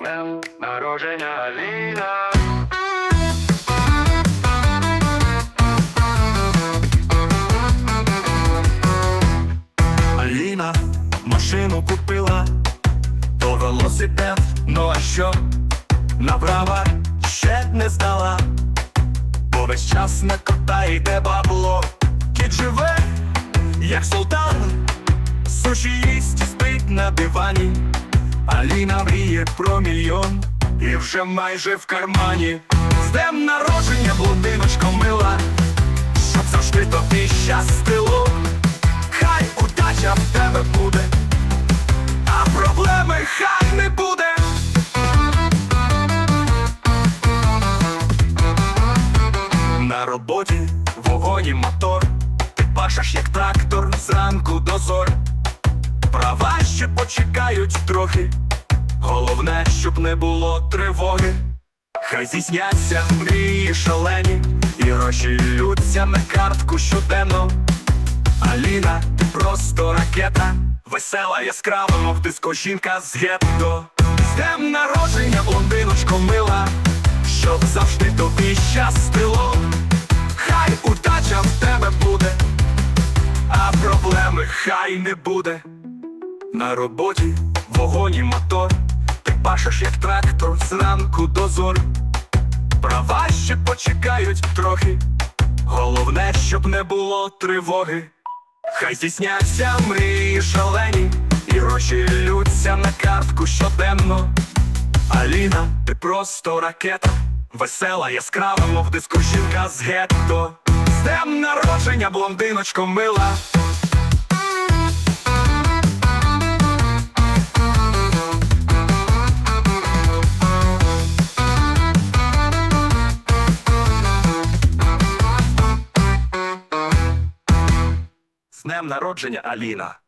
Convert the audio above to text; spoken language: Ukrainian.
днем народження Аліна. Аліна машину купила, то велосипед, ну а що? На права ще не здала, бо весь час на кота йде бабло. Кіт живе, як султан, суші їсть і спить на дивані. Аліна мріє про мільйон і вже майже в кармані. З днем народження блондиночко мила, щоб завжди тобі щастило. Хай удача в тебе буде, а проблеми хай не буде. На роботі вогонь і мотор, ти пашеш як трактор зранку до зор. Права ще почекають трохи, щоб не було тривоги. Хай зісняться мрії шалені, і гроші на картку щоденно. Аліна, ти просто ракета, весела, яскрава, мов диско жінка з гетто. З днем народження, блондиночко мила, щоб завжди тобі щастило. Хай удача в тебе буде, а проблеми хай не буде. На роботі вогонь і мотор, пашеш як трактор зранку до зор. Права ще почекають трохи, головне, щоб не було тривоги. Хай здійсняться мрії шалені, і гроші лються на картку щоденно. Аліна, ти просто ракета, весела, яскрава, мов диско жінка з гетто. З днем народження, блондиночко мила. З днем народження, Аліна.